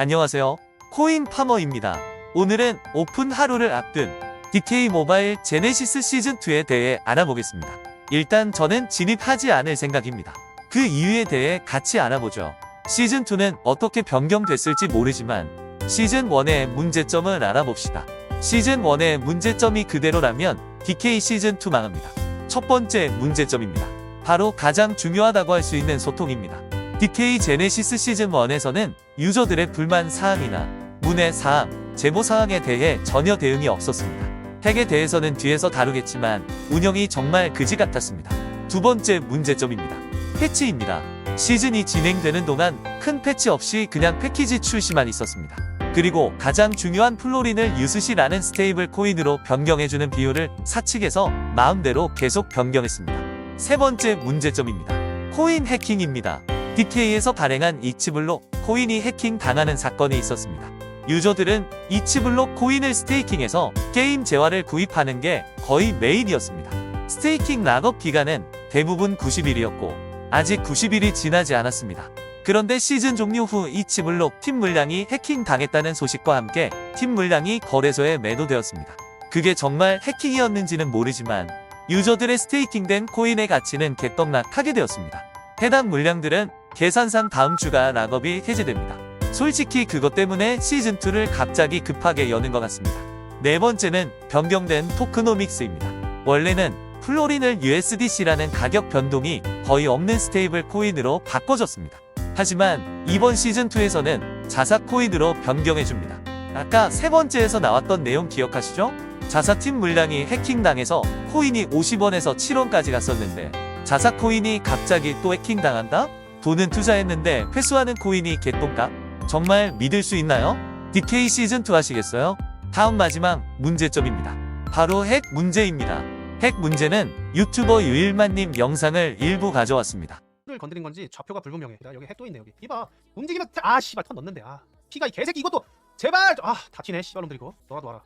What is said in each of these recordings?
안녕하세요. 코인 파머입니다. 오늘은 오픈 하루를 앞둔 DK 모바일 제네시스 시즌2에 대해 알아보겠습니다. 일단 저는 진입하지 않을 생각입니다. 그 이유에 대해 같이 알아보죠. 시즌2는 어떻게 변경됐을지 모르지만 시즌1의 문제점을 알아봅시다. 시즌1의 문제점이 그대로라면 DK 시즌2 망합니다. 첫 번째 문제점입니다. 바로 가장 중요하다고 할 수 있는 소통입니다. DK 제네시스 시즌 1에서는 유저들의 불만 사항이나 문의 사항, 제보 사항에 대해 전혀 대응이 없었습니다. 핵에 대해서는 뒤에서 다루겠지만 운영이 정말 그지 같았습니다. 두 번째 문제점입니다. 패치입니다. 시즌이 진행되는 동안 큰 패치 없이 그냥 패키지 출시만 있었습니다. 그리고 가장 중요한 플로린을 유스시라는 스테이블 코인으로 변경해주는 비율을 사측에서 마음대로 계속 변경했습니다. 세 번째 문제점입니다. 코인 해킹입니다. DK에서 발행한 이치블록 코인이 해킹 당하는 사건이 있었습니다. 유저들은 이치블록 코인을 스테이킹해서 게임 재화를 구입하는 게 거의 메인이었습니다. 스테이킹 락업 기간은 대부분 90일이었고 아직 90일이 지나지 않았습니다. 그런데 시즌 종료 후 이치블록 팀 물량이 해킹 당했다는 소식과 함께 팀 물량이 거래소에 매도되었습니다. 그게 정말 해킹이었는지는 모르지만 유저들의 스테이킹된 코인의 가치는 개떡락하게 되었습니다. 해당 물량들은 계산상 다음 주가 락업이 해제됩니다. 솔직히 그것 때문에 시즌2를 갑자기 급하게 여는 것 같습니다. 네 번째는 변경된 토크노믹스입니다. 원래는 플로린을 USDC라는 가격 변동이 거의 없는 스테이블 코인으로 바꿔줬습니다. 하지만 이번 시즌2에서는 자사 코인으로 변경해줍니다. 아까 세 번째에서 나왔던 내용 기억하시죠? 자사팀 물량이 해킹당해서 코인이 50원에서 7원까지 갔었는데 자사 코인이 갑자기 또 해킹당한다? 돈은 투자했는데 회수하는 코인이 개똥값? 정말 믿을 수 있나요? DK 시즌2 하시겠어요? 다음 마지막 문제점입니다. 바로 핵 문제입니다. 핵 문제는 유튜버 유일만님 영상을 일부 가져왔습니다. 를 건드린 건지 좌표가 불분명해. 나 여기 핵도 있네 여기. 이봐 움직이면 아 씨발 턴 넣는데 아 피가 이 개새끼 이것도 제발 아 다치네 씨발놈들 이거 너라도 와라.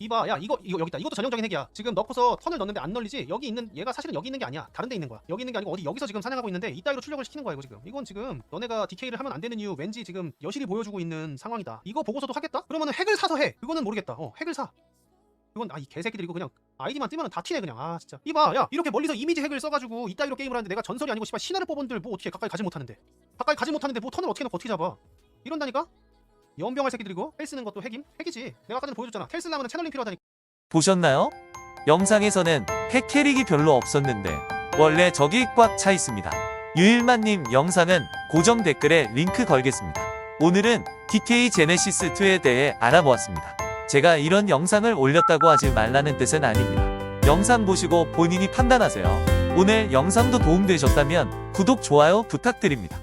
이봐 야 이거 이거 여기 있다. 이것도 전형적인 핵이야. 지금 넣고서 턴을 넣는데 안 널리지? 여기 있는 얘가 사실은 여기 있는 게 아니야. 다른 데 있는 거야. 여기 있는 게 아니고 어디 여기서 지금 사냥하고 있는데 이따위로 출력을 시키는 거야 이거 지금. 이건 지금 너네가 DK를 하면 안 되는 이유 왠지 지금 여실히 보여주고 있는 상황이다. 이거 보고서도 하겠다? 그러면은 핵을 사서 해. 그거는 모르겠다. 어 핵을 사. 그건 아 이 개새끼들 이거 그냥 아이디만 뜨면은 다 티네 그냥. 아 진짜. 이봐 야 이렇게 멀리서 이미지 핵을 써가지고 이따위로 게임을 하는데 내가 전설이 아니고 씨발 신화를 뽑은들 뭐 어떻게 가까이 가지 못하는데. 가까이 가지 못하는데 뭐 턴을 어떻게 놓고 어떻게 잡아? 이런다니까 연병할 새끼들이고 헬 쓰는 것도 핵임 핵이지 내가 아까 전에 보여줬잖아 텔 쓰려면 채널링 필요하다니까 보셨나요? 영상에서는 핵 캐릭이 별로 없었는데 원래 적이 꽉 차 있습니다. 유일만님 영상은 고정 댓글에 링크 걸겠습니다. 오늘은 DK 제네시스 2에 대해 알아보았습니다. 제가 이런 영상을 올렸다고 하지 말라는 뜻은 아닙니다. 영상 보시고 본인이 판단하세요. 오늘 영상도 도움되셨다면 구독, 좋아요 부탁드립니다.